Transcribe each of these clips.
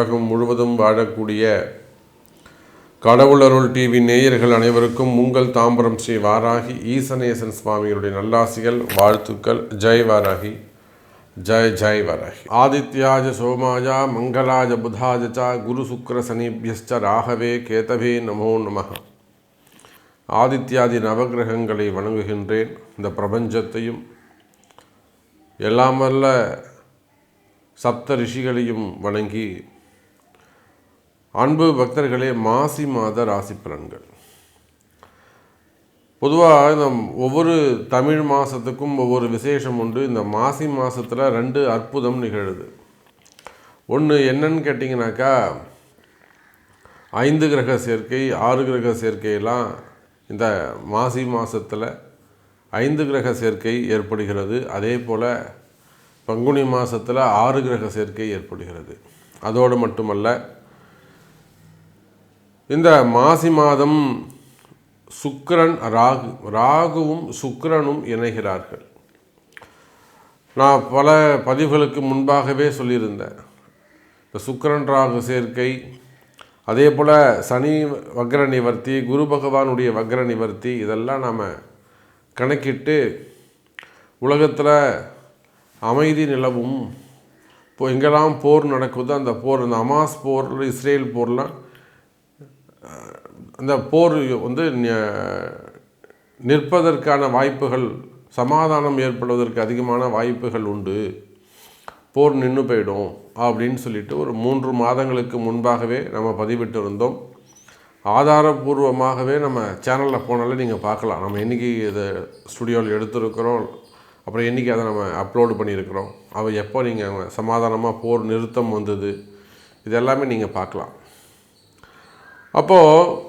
உலகம் முழுவதும் வாழக்கூடிய கடவுளருள் டிவி நேயர்கள் அனைவருக்கும் உங்கள் தாம்பரம் ஸ்ரீ வாராகி ஈசனேசன் சுவாமிகளுடைய நல்லாசிகள் வாழ்த்துக்கள். ஜெய் வாராகி. ஜெய் ஜெய் வாராகி. ஆதித்யாஜ சோமாஜா மங்களாஜ புதாஜ ச குரு சுக்கர சனிபியஸ்ச ராகவே கேதவே நமோ நம ஆதித்யாதி நவகிரகங்களை வணங்குகின்றேன். இந்த பிரபஞ்சத்தையும் எல்லாம் சப்த ரிஷிகளையும் வணங்கி அன்பு பக்தர்களே மாசி மாத ராசி பலன்கள். பொதுவாக இந்த ஒவ்வொரு தமிழ் மாதத்துக்கும் ஒவ்வொரு விசேஷம் உண்டு. இந்த மாசி மாதத்தில் ரெண்டு அற்புதம் நிகழுது. ஒன்று என்னன்னு கேட்டிங்கனாக்கா ஐந்து கிரக சேர்க்கை ஆறு கிரக சேர்க்கையெல்லாம் இந்த மாசி மாதத்தில் ஐந்து கிரக சேர்க்கை ஏற்படுகிறது. அதே போல் பங்குனி மாதத்தில் ஆறு கிரக சேர்க்கை ஏற்படுகிறது. அதோடு மட்டுமல்ல இந்த மாசி மாதம் சுக்கரன் ராகு ராகுவும் சுக்கரனும் இணைகிறார்கள். நான் பல பதிவுகளுக்கு முன்பாகவே சொல்லியிருந்தேன். இந்த சுக்கரன் ராகு சேர்க்கை அதே போல் சனி வக்ர நிவர்த்தி குரு பகவானுடைய வக்ர நிவர்த்தி இதெல்லாம் நாம் கணக்கிட்டு உலகத்தில் அமைதி நிலவும் இப்போ எங்கெல்லாம் போர் நடக்குதோ அந்த போர் அந்த அமாஸ் போர் இஸ்ரேல் போர்லாம் அந்த போர் வந்து நிற்பதற்கான வாய்ப்புகள் சமாதானம் ஏற்படுவதற்கு அதிகமான வாய்ப்புகள் உண்டு. போர் நின்று போயிடும் அப்படின்னு சொல்லிட்டு ஒரு மூன்று மாதங்களுக்கு முன்பாகவே நம்ம பதிவிட்டு இருந்தோம் ஆதாரபூர்வமாகவே நம்ம சேனலில் போனாலே நீங்கள் பார்க்கலாம். நம்ம என்றைக்கு இதை ஸ்டுடியோவில் எடுத்திருக்கிறோம் அப்புறம் என்றைக்கு அதை நம்ம அப்லோடு பண்ணியிருக்கிறோம் அவள் எப்போ நீங்கள் சமாதானமாக போர் நிறுத்தம் வந்தது இது எல்லாமே நீங்கள் பார்க்கலாம். அப்போது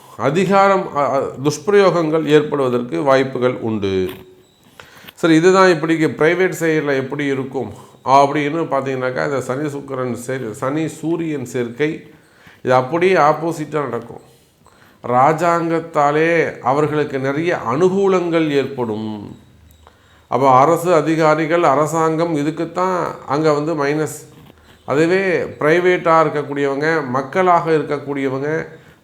அதிகாரம் துஷ்பிரயோகங்கள் ஏற்படுவதற்கு வாய்ப்புகள் உண்டு. சரி இதுதான் இப்படி ப்ரைவேட் செயலில் எப்படி இருக்கும்? அப்படின்னு பார்த்தீங்கன்னாக்கா இந்த சனி சுக்கரன் சேர் சனி சூரியன் சேர்க்கை இது அப்படியே ஆப்போசிட்டாக நடக்கும். ராஜாங்கத்தாலே அவர்களுக்கு நிறைய அனுகூலங்கள் ஏற்படும். அப்போ அரசு அதிகாரிகள் அரசாங்கம் இதுக்குத்தான் அங்கே வந்து மைனஸ் அதுவே ப்ரைவேட்டாக இருக்கக்கூடியவங்க மக்களாக இருக்கக்கூடியவங்க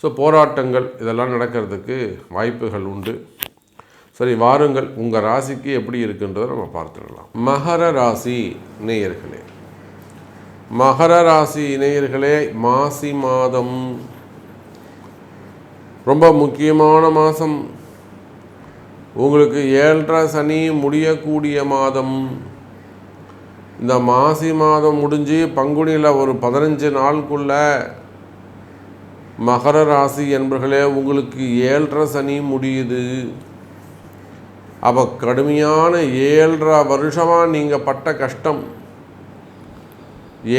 ஸோ போராட்டங்கள் இதெல்லாம் நடக்கிறதுக்கு வாய்ப்புகள் உண்டு. சரி வாருங்கள் உங்கள் ராசிக்கு எப்படி இருக்குன்றதை நம்ம பார்த்துடலாம். மகர ராசி நேயர்களே. மகர ராசி இணையர்களே மாசி மாதம். ரொம்ப முக்கியமான மாதம். உங்களுக்கு ஏழரை சனி முடியக்கூடிய மாதம். இந்த மாசி மாதம் முடிஞ்சு பங்குனியில் ஒரு பதினஞ்சு நாளுக்குள்ளே மகர ராசி என்பர்களே உங்களுக்கு ஏழரை சனி முடியுது. அப்போ கடுமையான ஏழரை வருஷமாக நீங்கள் பட்ட கஷ்டம்.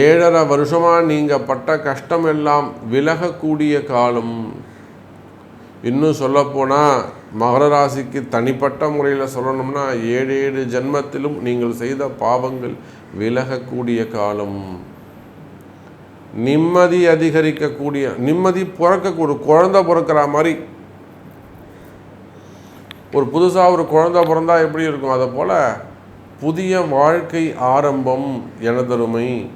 ஏழரை வருஷமாக நீங்கள் பட்ட கஷ்டம் எல்லாம் விலகக்கூடிய காலம். இன்னும் சொல்லப்போனால் மகர ராசிக்கு தனிப்பட்ட முறையில் சொல்லணும்னா ஏழு ஏழு ஜென்மத்திலும் நீங்கள் செய்த பாவங்கள் விலகக்கூடிய காலம். நிம்மதி அதிகரிக்கக்கூடிய நிம்மதி பிறக்கக்கூடிய குழந்தை பிறக்கிற மாதிரி. ஒரு புதுசாக ஒரு குழந்தை பிறந்தா எப்படி இருக்கும்? அதை போல் புதிய வாழ்க்கை ஆரம்பம் எனதருமை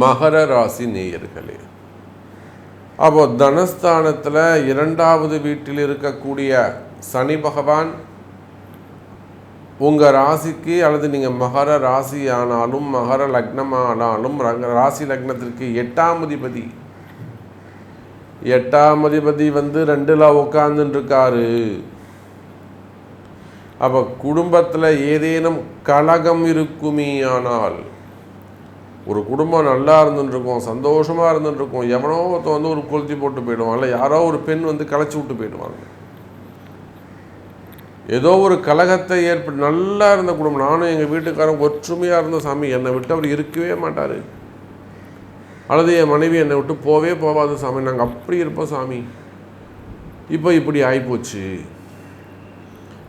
மகர ராசி நேயர்களே. அப்போ தனஸ்தானத்தில் இரண்டாவது வீட்டில் இருக்கக்கூடிய சனி பகவான் உங்கள் ராசிக்கு அல்லது நீங்கள் மகர ராசி ஆனாலும் மகர லக்னம் ஆனாலும் ரங்க- ராசி லக்னத்திற்கு எட்டாம் அதிபதி. எட்டாம் அதிபதி வந்து ரெண்டில் உட்காந்துருக்காரு அப்போ குடும்பத்தில் ஏதேனும் கலகம் இருக்குமே ஆனால் ஒரு குடும்பம் நல்லா இருந்துருக்கும் சந்தோஷமாக இருந்துருக்கும் எவனோ ஒருத்தன் வந்து ஒரு கொளுத்தி போட்டு போயிடுவான் இல்லை யாரோ ஒரு பெண் வந்து களைச்சி விட்டு போயிடுவாங்க. ஏதோ ஒரு கலகத்தை ஏற்பட்டு நல்லா இருந்த குடும்பம். நானும் எங்கள் வீட்டுக்காரன் ஒற்றுமையாக இருந்த சாமி. என்னை விட்டு அவர் இருக்கவே மாட்டார். அல்லது என் மனைவி என்னை விட்டு போவே போகாது சாமி. நாங்கள் அப்படி இருப்போம் சாமி. இப்போ இப்படி ஆகிப்போச்சு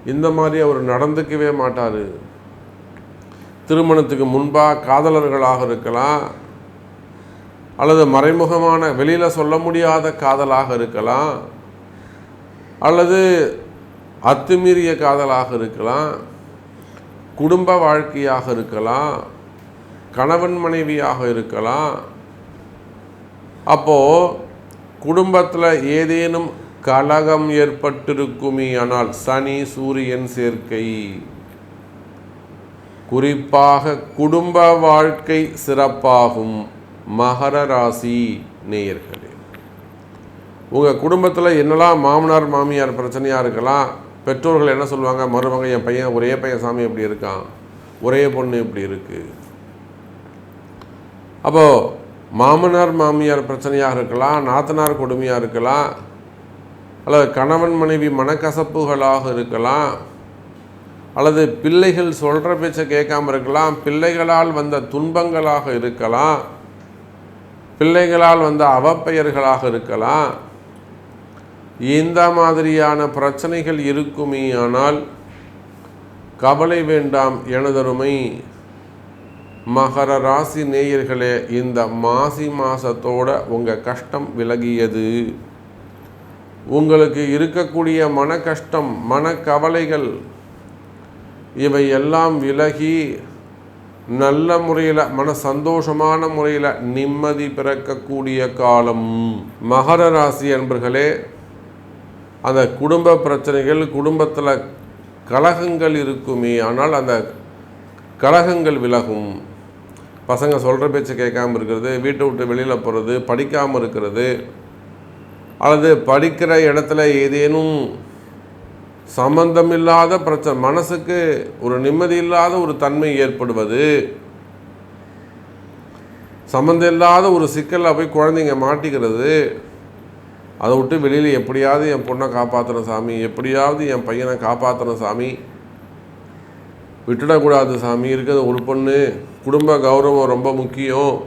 இந்த மாதிரி அவர் நடந்துக்கவே மாட்டார். திருமணத்துக்கு முன்பாக காதலர்களாக இருக்கலாம். அல்லது மறைமுகமான வெளியில் சொல்ல முடியாத காதலாக இருக்கலாம். அல்லது அத்துமீறிய காதலாக இருக்கலாம் குடும்ப வாழ்க்கையாக இருக்கலாம் கணவன் மனைவியாக இருக்கலாம். அப்போது குடும்பத்தில் ஏதேனும் கலகம் ஏற்பட்டிருக்குமே ஆனால் சனி சூரியன் சேர்க்கை. குறிப்பாக குடும்ப வாழ்க்கை சிறப்பாகும். மகர ராசி நேயர்களே. உங்கள் குடும்பத்தில் என்னெல்லாம் மாமனார் மாமியார் பிரச்சனையாக இருக்கலாம் பெற்றோர்கள் என்ன சொல்லுவாங்க? மருமகன் என் பையன் ஒரே பையன் சாமி இப்படி இருக்கான்? ஒரே பொண்ணு இப்படி இருக்குது அப்போது மாமனார் மாமியார் பிரச்சனையாக இருக்கலாம் நாத்தனார் கொடுமையாக இருக்கலாம் அல்லது கணவன் மனைவி மனக்கசப்புகளாக இருக்கலாம் அல்லது பிள்ளைகள் சொல்கிற பேச்சை கேட்காம இருக்கலாம் பிள்ளைகளால் வந்த துன்பங்களாக இருக்கலாம் பிள்ளைகளால் வந்த அவப்பெயர்களாக இருக்கலாம் இந்த மாதிரியான பிரச்சனைகள் இருக்குமே ஆனால் கவலை வேண்டாம் எனதருமை மகர ராசி நேயர்களே இந்த மாசி மாசத்தோட உங்கள் கஷ்டம் விலகியது. உங்களுக்கு இருக்கக்கூடிய மன கஷ்டம் மனக்கவலைகள் இவை எல்லாம் விலகி நல்ல முறையில் மன சந்தோஷமான முறையில் நிம்மதி பிறக்கக்கூடிய காலம். மகர ராசி அன்பர்களே அந்த குடும்ப பிரச்சனைகள் குடும்பத்தில் கலகங்கள் இருக்குமே ஆனால் அந்த கலகங்கள் விலகும். பசங்க சொல்கிற பேச்சு கேட்காம இருக்கிறது வீட்டை விட்டு வெளியில் போகிறது படிக்காமல் இருக்கிறது அல்லது படிக்கிற இடத்துல ஏதேனும் சம்பந்தமில்லாத பிரச்சனை மனசுக்கு ஒரு நிம்மதி இல்லாத ஒரு தன்மை ஏற்படுவது சம்மந்தம் இல்லாத ஒரு சிக்கலில் போய் குழந்தைங்க மாட்டிக்கிறது அதை விட்டு வெளியில் எப்படியாவது என் பொண்ணை காப்பாற்றுற சாமி எப்படியாவது என் பையனை காப்பாற்றுற சாமி. விட்டுடக்கூடாது சாமி இருக்கிறது ஒரு பொண்ணு. குடும்ப கௌரவம் ரொம்ப முக்கியம்.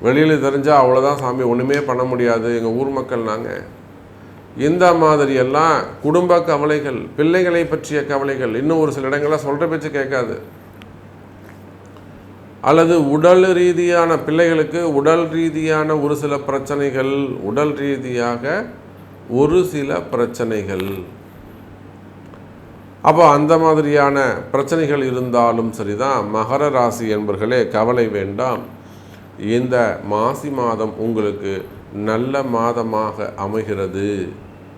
வெளியில் தெரிஞ்சால் அவ்வளோதான் சாமி ஒன்றுமே பண்ண முடியாது. எங்கள் ஊர் மக்கள் நாங்கள் இந்த மாதிரியெல்லாம் குடும்ப கவலைகள் பிள்ளைகளை பற்றிய கவலைகள் இன்னும் ஒரு சில இடங்கள்லாம் சொல்கிற பேச்சு கேட்காது. அல்லது உடல் ரீதியான பிள்ளைகளுக்கு உடல் ரீதியான ஒரு சில பிரச்சனைகள் உடல் ரீதியாக ஒரு சில பிரச்சனைகள். அப்போ அந்த மாதிரியான பிரச்சனைகள் இருந்தாலும் சரிதான். மகர ராசி என்பர்களே கவலை வேண்டாம். இந்த மாசி மாதம் உங்களுக்கு நல்ல மாதமாக அமைகிறது.